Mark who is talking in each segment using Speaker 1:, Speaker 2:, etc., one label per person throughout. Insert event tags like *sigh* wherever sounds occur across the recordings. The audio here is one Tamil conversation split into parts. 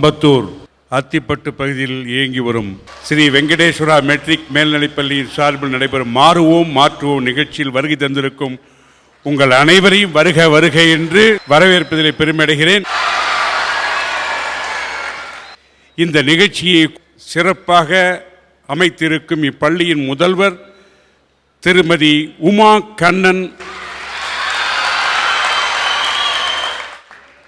Speaker 1: அம்பத்தூர் அத்திப்பட்டு பகுதியில் இயங்கி வரும் ஸ்ரீ வெங்கடேஸ்வரா மெட்ரிக் மேல்நிலைப்பள்ளியின் சார்பில் நடைபெறும் மாறுவோம் மாற்றுவோம் நிகழ்ச்சியில் வருகை தந்திருக்கும் உங்கள் அனைவரையும் வருக வருக என்று வரவேற்பதிலே பெருமையடைகிறேன். இந்த நிகழ்ச்சியை சிறப்பாக அமைத்திருக்கும் இப்பள்ளியின் முதல்வர் திருமதி உமா கண்ணன்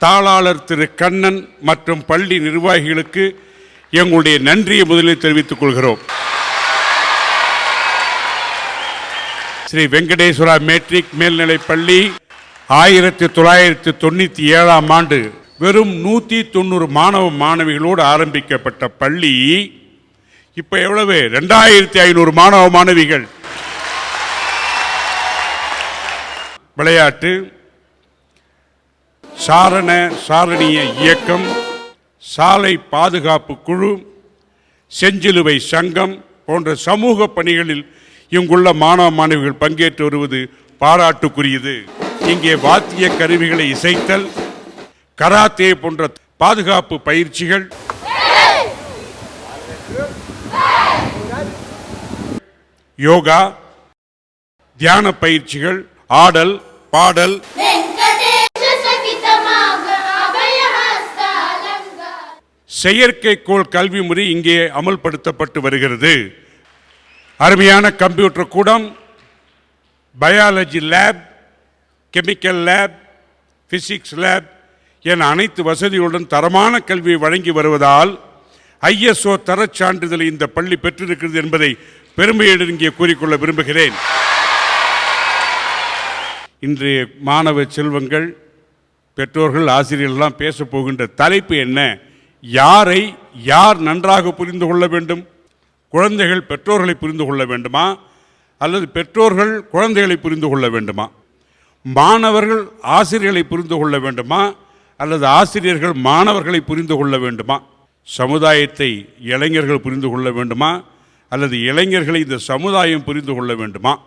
Speaker 1: தாளாளர் திரு கண்ணன் மற்றும் பள்ளி நிர்வாகிகளுக்கு எங்களுடைய நன்றியை முதலில் தெரிவித்துக் கொள்கிறோம். ஸ்ரீ வெங்கடேஸ்வரா மேட்ரிக் மேல்நிலைப் பள்ளி ஆயிரத்தி தொள்ளாயிரத்தி தொண்ணூற்றி ஏழாம் ஆண்டு வெறும் நூற்றி தொண்ணூறு மாணவ மாணவிகளோடு ஆரம்பிக்கப்பட்ட பள்ளி இப்போ எவ்வளவு? ரெண்டாயிரத்தி ஐநூறு மாணவ மாணவிகள். விளையாட்டு சாரண சாரணிய இயக்கம் சாலை பாதுகாப்பு குழு செஞ்சிலுவை சங்கம் போன்ற சமூக பணிகளில் இங்குள்ள மாணவ மாணவிகள் பங்கேற்று வருவது பாராட்டுக்குரியது. இங்கே வாத்திய கருவிகளை இசைத்தல் கராத்தே போன்ற பாதுகாப்பு பயிற்சிகள் யோகா தியான பயிற்சிகள் ஆடல் பாடல் செயற்கைக்கோள் கல்வி முறை இங்கே அமல்படுத்தப்பட்டு வருகிறது. அருமையான கம்ப்யூட்டர் கூடம் biology lab chemical lab physics lab என அனைத்து வசதிகளுடன் தரமான கல்வியை வழங்கி வருவதால் ஐஎஸ்ஓ தரச் சான்றிதழை இந்த பள்ளி பெற்றிருக்கிறது என்பதை பெருமையுடன் இங்கே கூறிக்கொள்ள விரும்புகிறேன். இன்றைய மாணவ செல்வங்கள் பெற்றோர்கள் ஆசிரியர்கள்லாம் பேசப்போகின்ற தலைப்பு என்ன? யாரை யார் நன்றாக புரிந்து கொள்ள வேண்டும்? குழந்தைகள் பெற்றோர்களை புரிந்து கொள்ள வேண்டுமா? அல்லது பெற்றோர்கள் குழந்தைகளை புரிந்து கொள்ள வேண்டுமா? மாணவர்கள் ஆசிரியர்களை புரிந்து கொள்ள வேண்டுமா? அல்லது ஆசிரியர்கள் மாணவர்களை புரிந்து கொள்ள வேண்டுமா? சமுதாயத்தை இளைஞர்கள் புரிந்து கொள்ள வேண்டுமா? அல்லது இளைஞர்களை இந்த சமுதாயம் புரிந்து கொள்ள வேண்டுமா?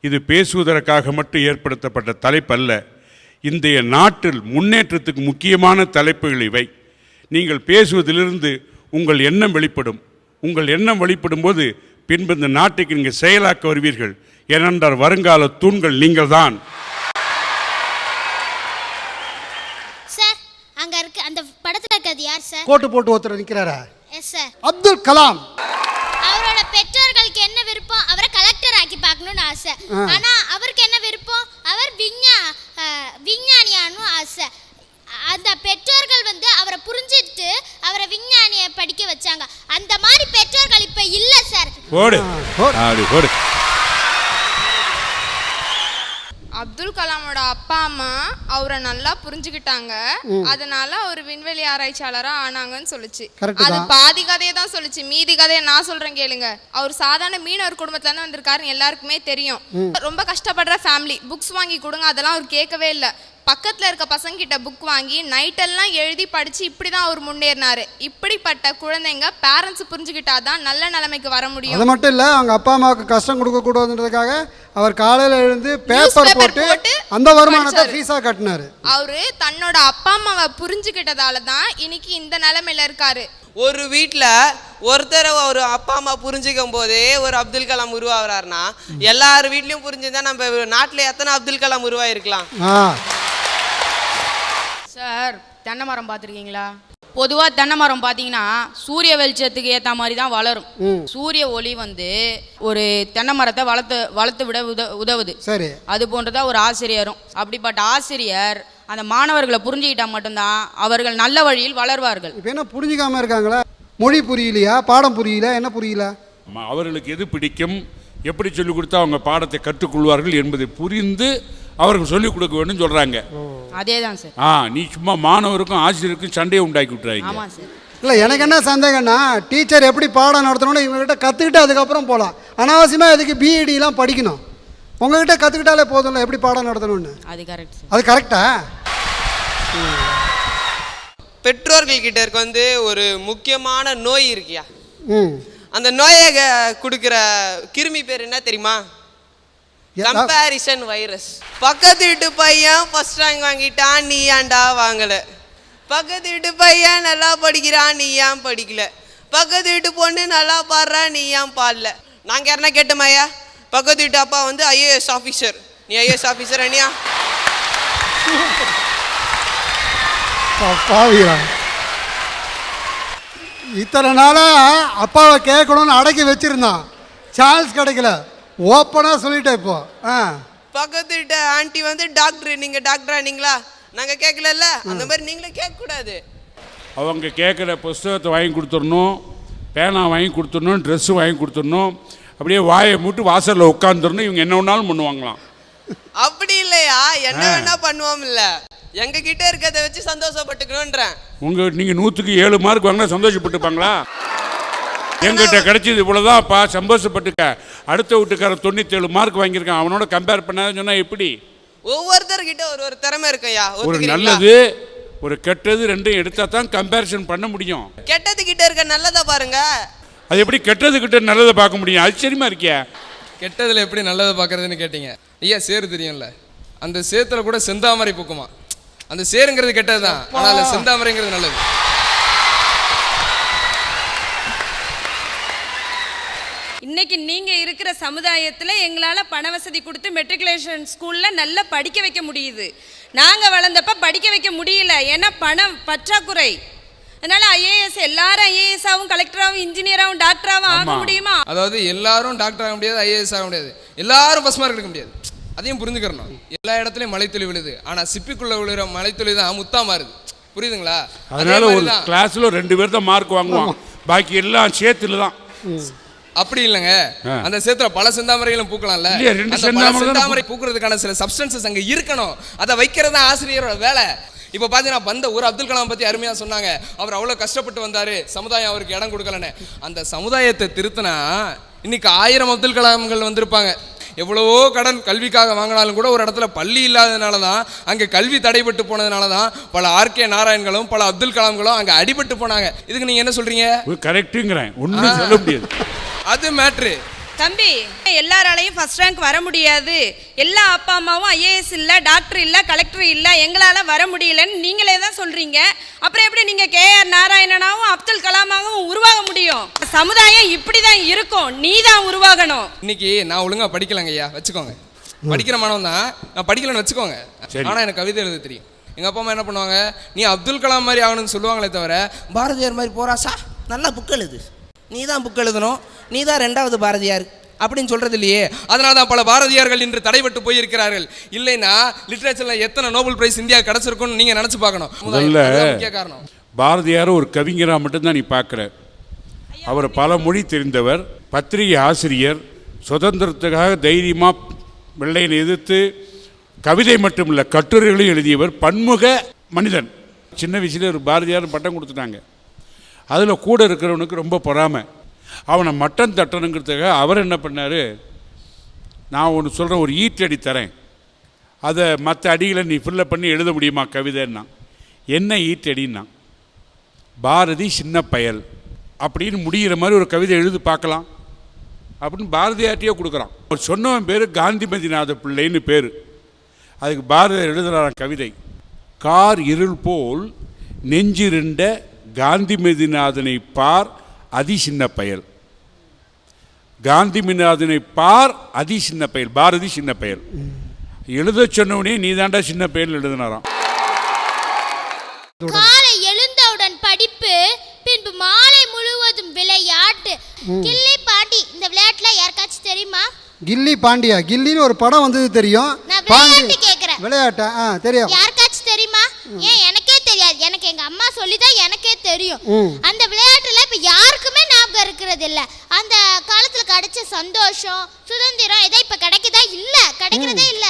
Speaker 1: இது பேசுவதற்காக மட்டும் ஏற்படுத்தப்பட்ட தலைப்பல்ல. இன்றைய நாட்டில் முன்னேற்றத்துக்கு முக்கியமான தலைப்புகள் இவை. நீங்கள் பேசுவதிலிருந்து உங்கள் எண்ணம் வெளிப்படும். உங்கள் எண்ணம் வெளிப்படும் போது பின்பு இந்த நாட்டுக்கு நீங்கள் செயலாக்க வருவீர்கள். ஏனென்றால் வருங்கால தூண்கள் நீங்கள்தான்.
Speaker 2: சார் அங்க இருக்கு அந்த படத்துல இருக்கிறது யார் சார்?
Speaker 3: கோட்டு போட்டு ஒருத்தர் நிற்கிறாரா
Speaker 2: எஸ் சார்.
Speaker 3: அப்துல் கலாம்.
Speaker 2: அவரோட பெற்றோர்களுக்கு என்ன விருப்பம்? அவரை கலெக்டர் ஆக்கி பார்க்கணும்னு ஆசை. ஆனா அவருக்கு என்ன விருப்பம்? அவர் விஞ்ஞா விஞ்ஞானியானும் ஆசை. அந்த பெற்றோர்கள் வந்து அவரை புரிஞ்சிட்டு அவரை விஞ்ஞானிய படிக்க வச்சாங்க. அந்த மாதிரி பெற்றோர்கள் இப்ப இல்ல சார்
Speaker 1: போடு.
Speaker 3: போடு.
Speaker 4: அப்துல் கலாமோட அப்பா அம்மா அவரை நல்லா புரிஞ்சுக்கிட்டாங்க. அதனால அவர் விண்வெளி ஆராய்ச்சியாளரா ஆனாங்கன்னு சொல்லுச்சு. அது
Speaker 3: தான்.
Speaker 4: பாதி கதையை தான் சொல்லுச்சு. மீதி கதையை நான் சொல்றேன் கேளுங்க. அவர் சாதாரண மீனவர் குடும்பத்துல இருந்து வந்திருக்காருன்னு எல்லாருக்குமே தெரியும். ரொம்ப கஷ்டப்படுற ஃபேமிலி புக்ஸ் வாங்கி கொடுங்க அதெல்லாம் அவர் கேட்கவே இல்லை. பக்கத்துல இருக்க பசங்க கிட்ட புக் வாங்கி நைட்டெல்லாம் எழுதி படிச்சு இப்படிதான் அவர் முன்னேறினாரு. இப்படிப்பட்ட குழந்தைங்க பேரண்ட்ஸ் புரிஞ்சுக்கிட்டாதான் நல்ல நிலைமைக்கு வர முடியும்.
Speaker 3: அது மட்டும் இல்லை அவங்க அப்பா அம்மாவுக்கு கஷ்டம் கொடுக்கக்கூடாதுன்றதுக்காக அவர் காலையில் எழுந்து பேப்பர் போட்டு அந்த வருமானத்தை. ஃபீஸாக கட்டினாரு.
Speaker 4: அவரு தன்னோட அப்பா அம்மாவை புரிஞ்சுக்கிட்டதால தான் இன்னைக்கு இந்த நிலைமையில இருக்காரு.
Speaker 5: ஒரு வீட்டில் ஒருத்தர் ஒரு அப்பா அம்மா புரிஞ்சுக்கும் போதே ஒரு அப்துல் கலாம் உருவாகிறாருன்னா எல்லார் வீட்லேயும் புரிஞ்சிருந்தா நம்ம நாட்டில் எத்தனை அப்துல் கலாம் உருவாயிருக்கலாம்?
Speaker 6: சார் தென்னை மரம் பார்த்துருக்கீங்களா? பொதுவாக தென்னை மரம் பார்த்தீங்கன்னா சூரிய வெளிச்சத்துக்கு ஏற்ற மாதிரி தான் வளரும் சூரிய ஒளி வந்து ஒரு தென்னை மரத்தை வளர்த்து வளர்த்து விட உத உதவுது.
Speaker 3: சரி.
Speaker 6: அது போன்றதான் ஒரு ஆசிரியரும். அப்படிப்பட்ட ஆசிரியர் அந்த மாணவர்களை புரிஞ்சுக்கிட்டா மட்டும்தான் அவர்கள் நல்ல வழியில் வளர்வார்கள்.
Speaker 3: இப்போ என்ன புரிஞ்சுக்காம இருக்காங்களா? மொழி புரியலையா? பாடம் புரியல? என்ன புரியல?
Speaker 1: அவர்களுக்கு எது பிடிக்கும்? எப்படி சொல்லிக் கொடுத்தா அவங்க பாடத்தை கற்றுக்கொள்வார்கள் என்பதை புரிந்து அவர்கள் சொல்லிக் கொடுக்க வேண்டும் சொல்றாங்க.
Speaker 6: அதே தான் சார்.
Speaker 1: ஆ நீ சும்மா மாணவருக்கும் ஆசிரியருக்கும் சண்டையை உண்டாக்கி விட்டுறாங்க
Speaker 6: ஆமாம் சார்.
Speaker 3: இல்லை எனக்கு என்ன சந்தேகம்னா டீச்சர் எப்படி பாடம் நடத்தணும்னு இவங்ககிட்ட கற்றுக்கிட்டு அதுக்கப்புறம் போகலாம் அனாவசியமாக இதுக்கு பிஇடிலாம் படிக்கணும். உங்ககிட்ட கற்றுக்கிட்டாலே போதும்ல எப்படி பாடம் நடத்தணும்னு.
Speaker 6: அது கரெக்ட் சார்.
Speaker 3: அது கரெக்டா
Speaker 5: பெற்றோர்கள் கிட்ட இருக்க வந்து ஒரு முக்கியமான நோய் இருக்கியா?
Speaker 3: ம்.
Speaker 5: அந்த நோயை கொடுக்கிற கிருமி பேர் என்ன தெரியுமா? கம்பேரிசன் வைரஸ் பக்கத்து வீட்டு பையன் ஃபர்ஸ்ட் ரேங்க் வாங்கிட்டான் நீ ஏன்டா வாங்கல? பக்கத்து வீட்டு பையன் நல்லா படிக்கிறான் நீ ஏன் படிக்கல? பக்கத்து வீட்டு பொண்ணு நல்லா பாடுறா நீ ஏன் பாடல? நாங்கள் யாருன்னா கேட்டோமாயா பக்கத்து வீட்டு அப்பா வந்து ஐஏஎஸ் ஆஃபீஸர் நீ ஐஏஎஸ் ஆஃபீஸர் அனியா
Speaker 3: பாவிரா இத்தனை நாளாக அப்பாவை கேட்கணும்னு அடக்கி வச்சிருந்தான். சான்ஸ் கிடைக்கல. ஓப்பனாக சொல்லிட்டேன் இப்போ. ஆ.
Speaker 5: பக்கத்து வீட்டு ஆண்டி வந்து டாக்டர் நீங்கள் டாக்டரா நீங்களா? நாங்கள் கேட்கலல்ல? அந்த மாதிரி நீங்களே கேட்கக்கூடாது.
Speaker 1: அவங்க கேட்குற புஸ்தகத்தை வாங்கி கொடுத்துடணும் பேனா வாங்கி கொடுத்துடணும் ட்ரெஸ்ஸு வாங்கி கொடுத்துடணும் அப்படியே வாயை மூட்டு வாசலில் உட்காந்துடணும் இவங்க என்ன வேணாலும் பண்ணுவாங்களாம்.
Speaker 5: அப்படி இல்லையா? என்ன வேணா பண்ணுவோம் இல்ல எங்க கிட்ட இருக்கிறத வச்சு சந்தோஷப்பட்டுக்கணும்ன்றேன்
Speaker 1: உங்கள் நீங்கள் நூற்றுக்கு ஏழு மார்க் வாங்கினா சந்தோஷப்பட்டுப்பாங்களா? எங்கிட்ட கிடைச்சது இவ்வளோதான்ப்பா சந்தோஷப்பட்டுக்க. அடுத்த வீட்டுக்காரன் தொண்ணூத்தேழு மார்க் வாங்கியிருக்கான். அவனோட கம்பேர் பண்ணாத சொன்னால் எப்படி?
Speaker 5: ஒவ்வொருத்தர்கிட்ட ஒரு ஒரு திறமை இருக்கும்யா
Speaker 1: ஒரு? நல்லது ஒரு கெட்டது ரெண்டும் எடுத்தால் தான் கம்பேரிசன் பண்ண முடியும்.
Speaker 5: கெட்டது கிட்ட இருக்க நல்லதா பாருங்க.
Speaker 1: அது எப்படி கெட்டது கிட்ட நல்லதை பார்க்க முடியும்? ஆச்சரியமா இருக்கியா.
Speaker 7: கெட்டதில் எப்படி நல்லதை பார்க்கறதுன்னு கேட்டீங்க. ஐயா சேரு தெரியும்ல. அந்த சேத்துல கூட செந்தாமரை பூக்குமா? அந்த சேருங்கிறது கெட்டது தான் ஆனால் செந்தாமரைங்கிறது நல்லது.
Speaker 8: இன்னைக்கு நீங்க இருக்கிற சமுதாயத்துல எங்களால பண வசதி கொடுத்து மெட்ரிகுலேஷன் ஸ்கூல்ல நல்லா படிக்க வைக்க முடியுது. நாங்க வளர்ந்தப்ப படிக்க வைக்க முடியல. ஏன்னா பணம் பற்றாக்குறை. அதனால ஐஏஎஸ் எல்லாரும் ஐஏஎஸ் ஆகும் கலெக்டராகவும் இன்ஜினியராகவும் டாக்டராகவும் ஆக. முடியுமா?
Speaker 7: அதாவது எல்லாரும் டாக்டர் ஆக முடியாது ஐஏஎஸ் ஆக முடியாது. எல்லாரும் ஃபஸ்ட் மார்க் எடுக்க முடியாது. அதையும் புரிஞ்சுக்கிறணும். எல்லா இடத்துலையும் மலைத்துளி விழுது. ஆனால் சிப்பிக்குள்ள விழுகிற மலைத்துளி தான் முத்தா மாறுது. புரியுதுங்களா? அதே
Speaker 1: அதனால ஒரு
Speaker 7: தான்.
Speaker 1: கிளாஸ்ல ரெண்டு பேர் தான் மார்க் வாங்குவான் பாக்கி எல்லாம் சேத்துல தான்
Speaker 7: அப்படி இல்லைங்க. அந்த சேத்துல பல செந்தாமரைகளும் பூக்கலாம்ல.
Speaker 1: செந்தாமரை
Speaker 7: பூக்கிறதுக்கான சில சப்ஸ்டன்சஸ் அங்க இருக்கணும். அதை வைக்கிறது ஆசிரியரோட வேலை. இப்போ பார்த்தீங்கன்னா வந்த ஒரு அப்துல் கலாம் பத்தி அருமையா சொன்னாங்க. அவர் அவ்வளவு கஷ்டப்பட்டு வந்தாரு. சமுதாயம் அவருக்கு இடம் கொடுக்கலன்னு. அந்த சமுதாயத்தை திருத்தினா இன்னைக்கு ஆயிரம் அப்துல் கலாம்கள் வந்திருப்பாங்க. எவ்வளவோ கடன் கல்விக்காக வாங்கினாலும் கூட ஒரு இடத்துல பள்ளி இல்லாததுனால தான் அங்கே கல்வி தடைபட்டு போனதுனால தான் பல ஆர்கே நாராயண்களும் பல அப்துல் கலாம்களும் அங்கே அடிபட்டு போனாங்க. இதுக்கு நீங்க என்ன சொல்றீங்க?
Speaker 1: கரெக்டுங்கிறேன் ஒன்றும் சொல்ல முடியாது. *laughs*
Speaker 7: அது மேட்ரு
Speaker 8: தம்பி எல்லாராலையும் ஃபர்ஸ்ட் ரேங்க் வர முடியாது. எல்லா அப்பா அம்மாவும் ஐஏஎஸ் இல்ல டாக்டர் இல்ல கலெக்டர் இல்ல எங்களால வர முடியலன்னு நீங்களே தான் சொல்றீங்க. அப்புறம் எப்படி நீங்க கே ஆர் நாராயணனாவும் அப்துல் கலாமாவும் உருவாக முடியும்? சமுதாயம் இப்படிதான் இருக்கும். நீ தான் உருவாகணும்.
Speaker 7: இன்னைக்கு நான் ஒழுங்கா படிக்கலங்க ஐயா வச்சுக்கோங்க. படிக்கிற மாணவன் தான். நான் படிக்கலன்னு வச்சுக்கோங்க.
Speaker 1: சரி.
Speaker 7: ஆனா எனக்கு கவிதை எழுத தெரியும். எங்க அப்பா அம்மா என்ன பண்ணுவாங்க? நீ அப்துல் கலாம் மாதிரி ஆகணும்னு சொல்லுவாங்களே தவிர
Speaker 9: பாரதியார் மாதிரி போறாசா நல்லா புக் எழுது. நீ தான் புக் எழுதணும் நீ தான் ரெண்டாவது பாரதியார் அப்படின்னு சொல்றது இல்லையே.
Speaker 7: அதனால தான் பல பாரதியார்கள் இன்று தடைபட்டு போயிருக்கிறார்கள். இல்லைன்னா லிட்ரேச்சர்ல எத்தனை நோபல் பிரைஸ் இந்தியா கிடைச்சிருக்கும்னு நீங்க நினைச்சு பார்க்கணும். முக்கிய காரணம்.
Speaker 1: பாரதியார் ஒரு கவிஞரா மட்டும்தான் நீ பார்க்குற. அவர் பல மொழி தெரிந்தவர் பத்திரிகை ஆசிரியர் சுதந்திரத்துக்காக தைரியமாக வெள்ளையனை எதிர்த்து கவிதை மட்டும் இல்லை கட்டுரைகளையும் எழுதியவர் பன்முக மனிதன். சின்ன வயசுல ஒரு பாரதியார் பட்டம் கொடுத்துட்டாங்க. அதில் கூட இருக்கிறவனுக்கு ரொம்ப பொறாமை. அவனை மட்டன் தட்டணுங்கிறதுக்காக அவர் என்ன பண்ணார்? நான் ஒன்று சொல்கிறேன் ஒரு ஈட்டடி தரேன். அதை மற்ற அடிகளை நீ ஃபில்லப் பண்ணி எழுத முடியுமா கவிதைன்னா? என்ன ஈட்டடின்னா பாரதி சின்ன பயல் அப்படின்னு முடிகிற மாதிரி ஒரு கவிதை எழுதி பார்க்கலாம் அப்படின்னு பாரதியார்ட்டையே கொடுக்குறான். அவர் சொன்னவன் பேர் காந்திமதிநாத பிள்ளைன்னு பேர். அதுக்கு பாரதியார் எழுதுகிறான் கவிதை கார் இருள் போல் நெஞ்சிருண்ட காந்திமதிநாதனை பார் அதி சின்ன பயல். காந்திமதிநாதனை பார் அதி சின்ன பயல். பாரதி சின்ன பயல். எழுத சொன்னவனே நீ தாண்டா சின்ன பயல் எழுதினாராம்.
Speaker 2: காலை எழுந்தவுடன் படிப்பு பின்பு மாலை முழுவதும் விளையாட்டு. கிள்ளி பாண்டி இந்த விளையாட்டுல யாருக்காச்சும் தெரியுமா?
Speaker 3: கில்லி பாண்டியா? கில்லின்னு ஒரு படம் வந்தது தெரியும். பாண்டி.
Speaker 2: விளையாட்டு கேக்குறேன்.
Speaker 3: விளையாட்டா? ஆ தெரியும்.
Speaker 2: யாருக்காச்சும் தெரியுமா? ஏன் எனக்கே தெரியாது. எனக்கு எங்க அம்மா சொல்லிதான் தெரியும். அந்த விளையாட்டுல இப்ப யாருக்குமே ஞாபகம் இருக்கிறது இல்ல அந்த காலத்துல கிடைச்ச சந்தோஷம் சுதந்திரம் இதை இப்ப கிடைக்குதா? இல்ல. கிடைக்கிறதே இல்ல.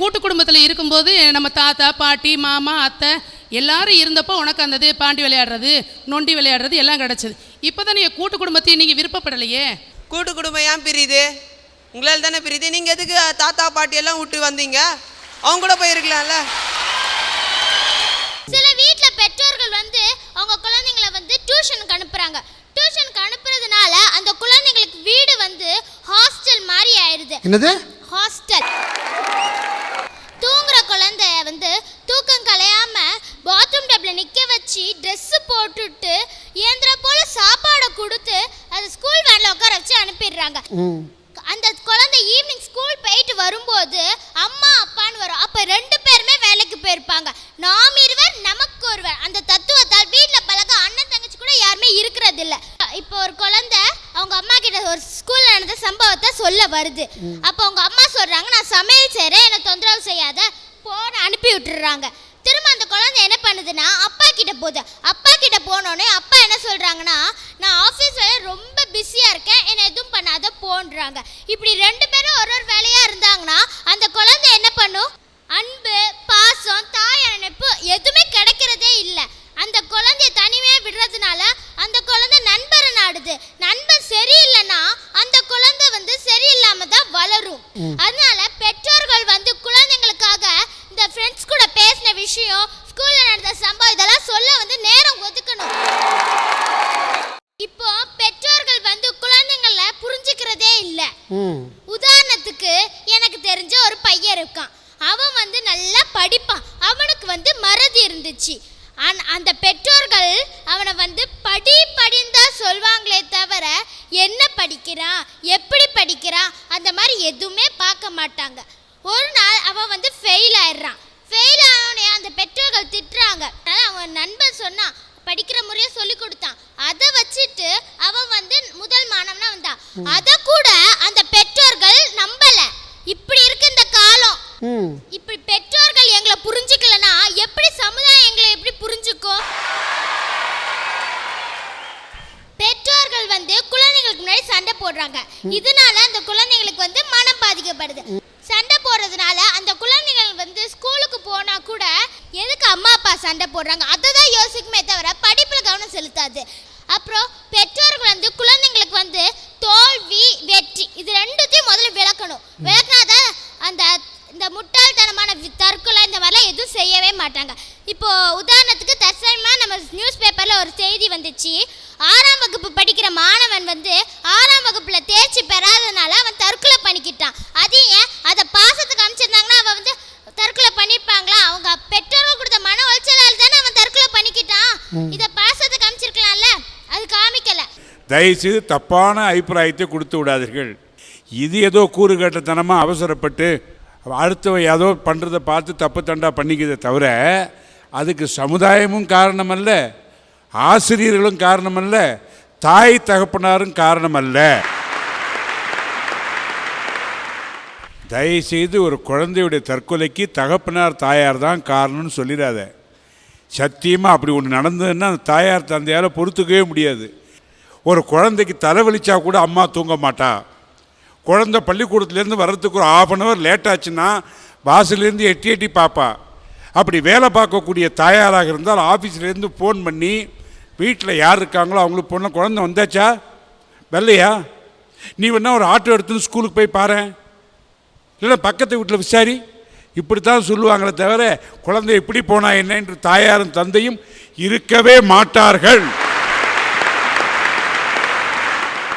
Speaker 10: கூட்டு குடும்பத்தில் இருக்கும்போது நம்ம தாத்தா பாட்டி மாமா அத்தை எல்லாரும் இருந்தப்போ உனக்கு அந்த இது பாண்டி விளையாடுறது நொண்டி விளையாடுறது எல்லாம் கிடச்சிது. இப்போ தான் நீங்கள் கூட்டு குடும்பத்தையும் நீங்கள் விருப்பப்படலையே.
Speaker 5: கூட்டு குடும்பம் ஏன் பிரியுது? உங்களால் தானே பிரியுது? நீங்க எதுக்கு தாத்தா பாட்டி எல்லாம் விட்டு வந்தீங்க? அவங்க கூட போயிருக்கலாம்ல.
Speaker 2: சில வீட்ல பெற்றோர்கள் வந்து அவங்க குழந்தைங்களை வந்து டியூஷனுக்கு அனுப்புறாங்க டியூஷனுக்கு அனுப்புறதுனால அந்த குழந்தைங்களுக்கு வீடு வந்து ஹாஸ்டல் மாதிரி ஆயிடுது
Speaker 3: என்னது
Speaker 2: ஹாஸ்டல் தூங்குற குழந்தைய வந்து தூக்கம் கலையாம பாத்ரூம் டப்ல நிக்க வச்சு சொல்றாங்க அந்த குழந்தை ஈவினிங் ஸ்கூல் போயிட்டு வரும்போது அம்மா அப்பான்னு வரும் அப்ப ரெண்டு பேருமே வேலைக்கு போயிருப்பாங்க நாம் இருவர் நமக்கு ஒருவர் அந்த தத்துவத்தால் வீட்ல பழக அண்ணன் தங்கச்சி கூட யாருமே இருக்கிறது இல்ல இப்போ ஒரு குழந்தை அவங்க அம்மா கிட்ட ஒரு ஸ்கூல்ல நடந்த சம்பவத்தை சொல்ல வருது. அப்போ அவங்க அம்மா சொல்றாங்க நான் சமையல் செய்றேன் என்னை தொந்தரவு செய்யாத. போன அனுப்பி விட்டுறாங்க. திரும்ப அந்த குழந்தை என்ன பண்ணுதுன்னா அப்பா கிட்ட போகுது. அப்பா கிட்ட போனோடனே அப்பா என்ன சொல்றாங்கன்னா நான் ஆஃபீஸ் வேலை ரொம்ப பிஸியா இருக்கேன். என்னை எதுவும் பண்ணாத போன்றாங்க. இப்படி ரெண்டு பேரும் ஒரு ஒரு வேலையா இருந்தாங்கன்னா அந்த குழந்தை என்ன பண்ணும் அன்பு பாசம் தாய் நினைப்பு எதுவுமே கிடைக்கிறதே இல்லை அந்த குழந்தைய தனிமையா விடுறதுனால அந்த குழந்தை நண்பரை நாடுது நண்பன் சரியில்லைன்னா அந்த குழந்தை வந்து சரியில்லாம தான் வளரும் அதனால பெற்றோர்கள் வந்து குழந்தைங்களுக்காக இந்த ஃப்ரெண்ட்ஸ் கூட பேசின விஷயம் ஸ்கூல்ல நடந்த சம்பவம் இதெல்லாம் சொல்ல வந்து நேரம் ஒதுக்கணும் இப்போ பெற்றோர்கள் வந்து குழந்தைங்கள புரிஞ்சுக்கிறதே இல்லை
Speaker 3: ம்
Speaker 2: உதாரணத்துக்கு எனக்கு தெரிஞ்ச ஒரு பையன் இருக்கான். அவன் வந்து நல்லா படிப்பான். அவனுக்கு வந்து மறதி இருந்துச்சு. அந்த பெற்றோர்கள் அவனை வந்து படி படின்னு தான் சொல்வாங்களே தவிர என்ன படிக்கிறான்? எப்படி படிக்கிறான்? அந்த மாதிரி எதுவுமே பார்க்க மாட்டாங்க. ஒரு நாள் அவன் வந்து ஃபெயில் ஆயிடுறான். ஃபெயில் ஆனோடனே அந்த பெற்றோர்கள் திட்டுறாங்க. அதனால அவன் நண்பன் சொன்னான் படிக்கிற முறையை சொல்லி கொடுத்தான். அதை வச்சுட்டு அவன் வந்து முதல் மாணவனா வந்தான் அதை கூட அந்த பெற்றோர்கள் நம்பல இப்படி இருக்கு இந்த காலம்
Speaker 3: ம்
Speaker 2: இப்படி பெற்றோர்கள் எங்களை புரிஞ்சுக்கலனா எப்படி சமுதாயம் எங்களை எப்படி புரிஞ்சுக்கும் பெற்றோர்கள் வந்து குழந்தைங்களுக்கு முன்னாடி சண்டை போடுறாங்க இதனால அந்த குழந்தைங்களுக்கு வந்து மனம் பாதிக்கப்படுது சண்டை போடுறதுனால அந்த குழந்தைகள் வந்து ஸ்கூலுக்கு போனா கூட எதுக்கு அம்மா அப்பா சண்டை போடுறாங்க அதை தான் யோசிக்குமே தவிர படிப்புல கவனம் செலுத்தாது அப்புறம் பெற்றோர்கள் வந்து குழந்தைங்களுக்கு வந்து தோல்வி வெற்றி இது ரெண்டுத்தையும் முதல்ல விளக்கணும் விளக்குனாதான் அந்த இந்த முட்டாள்தனமான வி- தற்கொலை இந்த மாதிரிலாம் எதுவும் செய்யவே மாட்டாங்க இப்போ உதாரணத்துக்கு தற்சமயமாக நம்ம நியூஸ் பேப்பரில் ஒரு செய்தி வந்துச்சு ஆறாம் வகுப்பு படிக்கிற மாணவன் வந்து ஆறாம் வகுப்புல தேர்ச்சி பெறாதனால அவன் தற்கொலை பண்ணிக்கிட்டான் அது ஏன் அதை பாசத்துக்கு அமைச்சிருந்தாங்கன்னா அவன் வந்து தற்கொலை பண்ணிருப்பாங்களா அவங்க பெற்றோர்கள் கொடுத்த மன உளைச்சலால் தானே அவன் தற்கொலை பண்ணிக்கிட்டான் இதை பாசத்துக்கு அமைச்சிருக்கலாம்ல அது காமிக்கல
Speaker 1: தயவுசெய்து தப்பான அபிப்பிராயத்தை கொடுத்து விடாதீர்கள். இது ஏதோ கூறுகட்டத்தனமாக அவசரப்பட்டு அடுத்தவன் ஏதோ பண்ணுறதை பார்த்து தப்பு தண்டா பண்ணிக்கிறதை தவிர அதுக்கு சமுதாயமும் காரணமல்ல ஆசிரியர்களும் காரணமல்ல தாய் தகப்பனாரும் காரணமல்ல. தயவுசெய்து ஒரு குழந்தையுடைய தற்கொலைக்கு தகப்பனார் தாயார் தான் காரணம்னு சொல்லிடாத. சத்தியமாக அப்படி ஒன்று நடந்ததுன்னா அந்த தாயார் தந்தையால் பொறுத்துக்கவே முடியாது. ஒரு குழந்தைக்கு தலைவலிச்சா கூட அம்மா தூங்க மாட்டா. குழந்த பள்ளிக்கூடத்துலேருந்து வர்றதுக்கு ஒரு ஆஃப் அன் ஹவர் லேட் ஆச்சுன்னா எட்டி எட்டி பார்ப்பா அப்படி வேலை பார்க்கக்கூடிய தாயாராக இருந்தால் ஆஃபீஸ்லேருந்து ஃபோன் பண்ணி வீட்டில் யார் இருக்காங்களோ அவங்களுக்கு பொண்ணு குழந்த வந்தாச்சா? வரலையா? நீ வேணா ஒரு ஆட்டோ எடுத்துன்னு ஸ்கூலுக்கு போய் பாரு. இல்லை பக்கத்து வீட்டில் விசாரி. இப்படி தான் சொல்லுவாங்களே தவிர குழந்தை எப்படி போனா என்ன என்று தாயாரும் தந்தையும் இருக்கவே மாட்டார்கள்.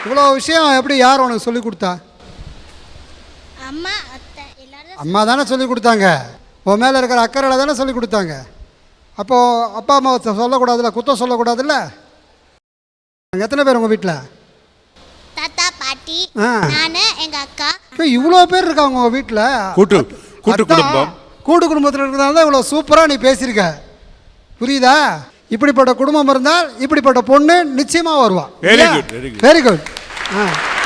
Speaker 3: இவ்வளோ விஷயம் எப்படி யார் உனக்கு சொல்லி கொடுத்தா?
Speaker 2: அம்மா அத்தை எல்லாரும்
Speaker 3: அம்மா தானே சொல்லி கொடுத்தாங்க. உன் மேலே இருக்கிற அக்கறையில் தானே சொல்லி கொடுத்தாங்க. அப்போது அப்பா அம்மா சொல்லக்கூடாதுல்ல? குத்தம் சொல்லக்கூடாதுல்ல? அங்கே எத்தனை பேர் உங்கள் வீட்டில்
Speaker 2: தாத்தா பாட்டி
Speaker 3: ஆ.
Speaker 2: நானு எங்க அக்கா.
Speaker 3: இப்போ இவ்வளோ பேர் இருக்காங்க உங்கள் வீட்டில்
Speaker 1: கூட்டு கூட்டு குடும்பம்.
Speaker 3: கூட்டு குடும்பத்தில் இருக்கிறதால தான் இவ்வளோ சூப்பராக நீ பேசியிருக்க. புரியுதா? இப்படிப்பட்ட குடும்பம் இருந்தால் இப்படிப்பட்ட பொண்ணு நிச்சயமாக வருவா.
Speaker 1: Very good, very good.
Speaker 3: Very good ah